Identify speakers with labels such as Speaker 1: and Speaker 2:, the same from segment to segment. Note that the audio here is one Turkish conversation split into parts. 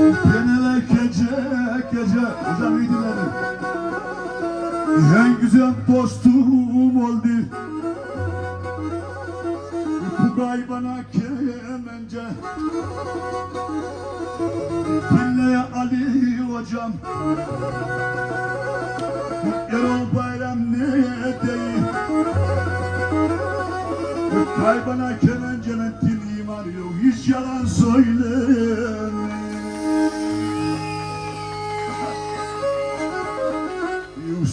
Speaker 1: Genele gece gece. Hocam iyi dinledim En güzel dostum oldu. Bu kaybana kemence Dinleye Ali hocam. Erol Bayram ne değil Kaybana kemencenin dil iman yok Hiç yalan söyleme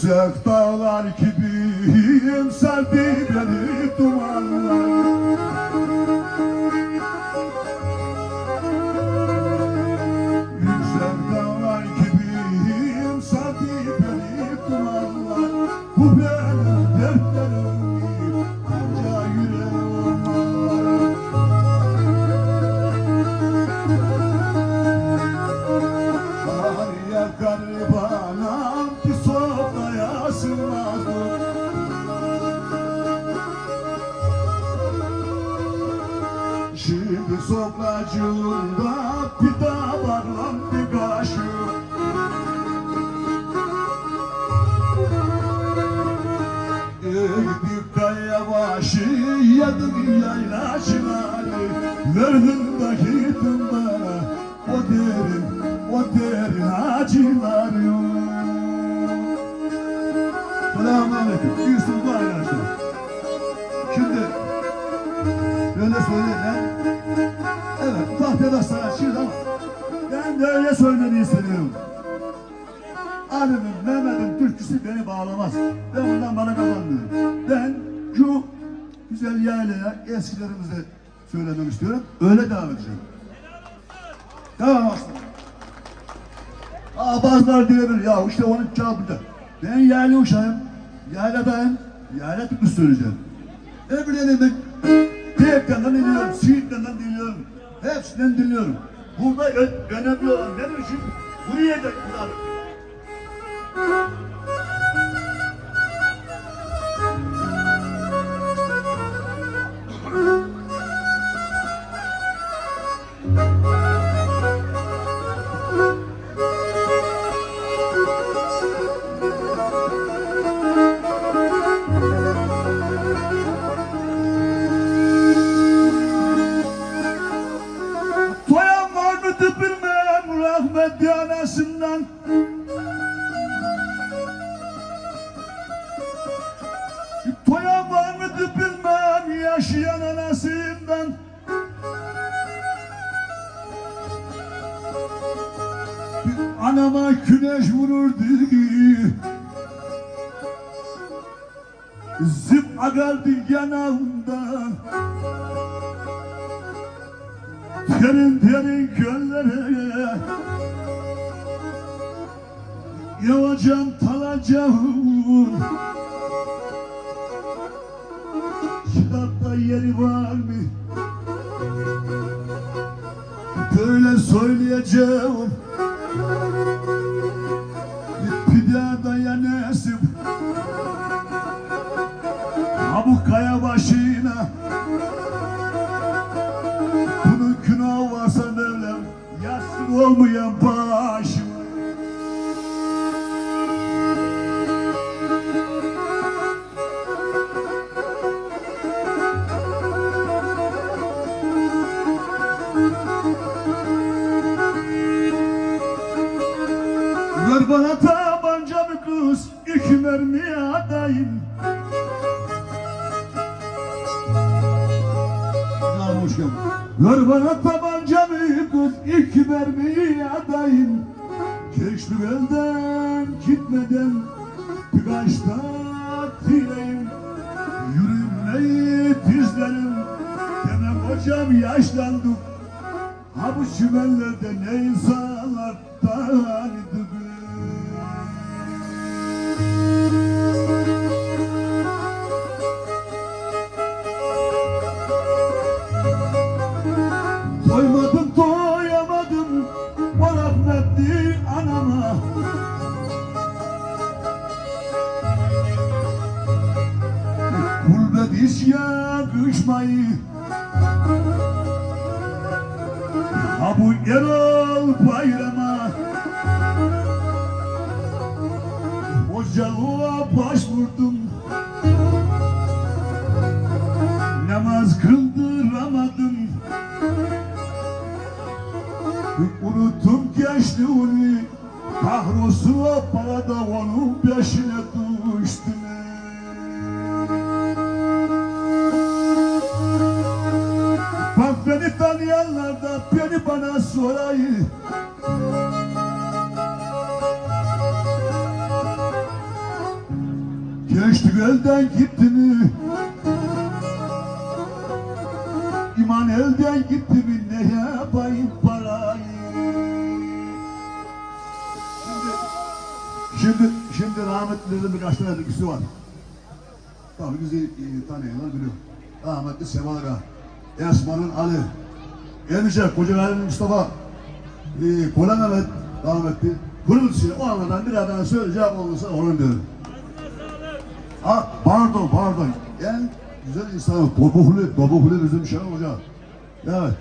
Speaker 1: Yüksek dağlar gibiyim Sardı beni dumanlar Şimdi sofracığında bir damarlan bir kaşık Eğdik kaya başı yedik yaylacıları Verdin de gittin bana o derin, o derin acılar yok Selamun Aleyküm, bu arkadaşlar Şimdi öyle söyleyeyim ben Sanatçıyız ama Ben de öyle söylemeyi istiyorum Ali'nin, Mehmet'in türküsü beni bağlamaz. Ben bundan bana kazanmıyorum. Ben şu güzel yaylaya eskilerimize söylemek istiyorum. Öyle devam edeceğim. Devam aslanım. Aa bazıları diyebilir ya işte onun çarpıcı. Ben yayla uşağım. Yayladayım. Yayla türküsü söyleyeceğim. Öbürlerini ben Teyipten dinliyorum, Siirt'ten dinliyorum. Hepsinden dinliyorum. Burada önemli olan benim için buraya da kullanırım. Bilmem rahmetli anasından. Toyan var mıdır bilmem yaşayan anasından Anama güneş vururdu Zip akardı yanağımdan Derin derin göllere Yavacağım talacağım Kitapta yeri var mı? Böyle söyleyeceğim. Bir daha dayanasım Ha bu kaya başına. Bunun günahı varsa Mevlam Yazsın olmayan başıma Geldin. Ver bana tabanca bir kız iki mermi adayım Keşke elden gitmeden birkaç da dileğim Yürümeyi dizlerim Demem hocam yaşlandım. Ha bu çimenlerde ne insanlardan Doymadım doyamadım o rahmetli anama. Gurbet hiç yakışmayı Ha bu Erol bayrama. Hocalığa başvurdum Unuttum gençliğini Kahrolsun para da onun peşine düştüm Bak beni tanıyanlar da beni bana sorayım Gençlik elden gitti mi? İman elden gitti mi? Ne yapayım Şimdi, şimdi, rahmetlilerin birkaç tane türküsü var. Tabii bizi e, tanıyanlar biliyor. Rahmetli Seval Ağa, Esma'nın Ali, Elmişer, Koca Ali'nin Mustafa, e, Kola Mehmet rahmetli. Hırıltısı, o anlardan bir tane söyleyeceğim olursa onun derim. Ha, pardon, pardon. En güzel insan Topuklu, Topuklu bizim Şenol Hoca. Evet.